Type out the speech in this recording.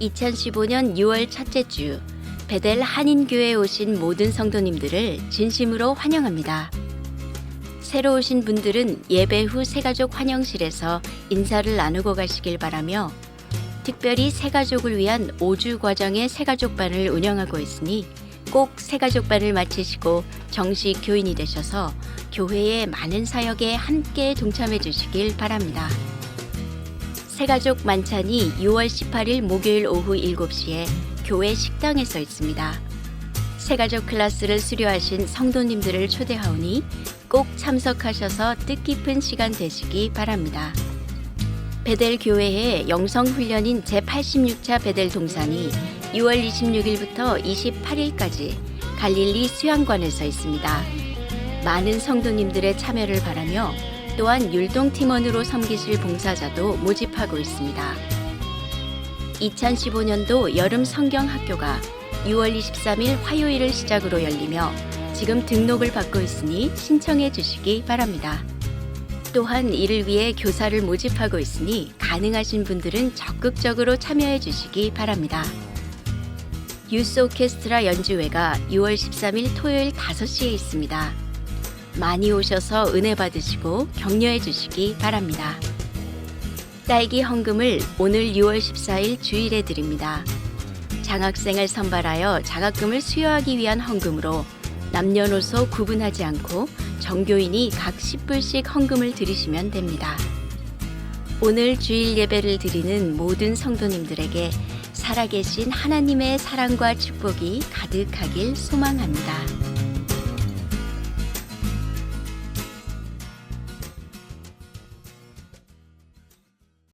2015년 6월 첫째 주 베델 한인교회에 오신 모든 성도님들을 진심으로 환영합니다. 새로 오신 분들은 예배 후 새가족 환영실에서 인사를 나누고 가시길 바라며 특별히 새가족을 위한 5주 과정의 새가족반을 운영하고 있으니 꼭 새가족반을 마치시고 정식 교인이 되셔서 교회의 많은 사역에 함께 동참해 주시길 바랍니다. 새가족 만찬이 6월 18일 목요일 오후 7시에 교회 식당에서 있습니다. 새가족 클래스를 수료하신 성도님들을 초대하오니 꼭 참석하셔서 뜻깊은 시간 되시기 바랍니다. 베델 교회의 영성 훈련인 제86차 베델 동산이 6월 26일부터 28일까지 갈릴리 수양관에서 있습니다. 많은 성도님들의 참여를 바라며 또한 율동 팀원으로 섬기실 봉사자도 모집하고 있습니다. 2015년도 여름 성경 학교가 6월 23일 화요일을 시작으로 열리며 지금 등록을 받고 있으니 신청해 주시기 바랍니다. 또한 이를 위해 교사를 모집하고 있으니 가능하신 분들은 적극적으로 참여해 주시기 바랍니다. 유스 오케스트라 연주회가 6월 13일 토요일 5시에 있습니다. 많이 오셔서 은혜 받으시고 격려해 주시기 바랍니다. 딸기 헌금을 오늘 6월 14일 주일에 드립니다. 장학생을 선발하여 자각금을 수여하기 위한 헌금으로 남녀노소 구분하지 않고 정교인이 각 10불씩 헌금을 드리시면 됩니다. 오늘 주일 예배를 드리는 모든 성도님들에게 살아계신 하나님의 사랑과 축복이 가득하길 소망합니다.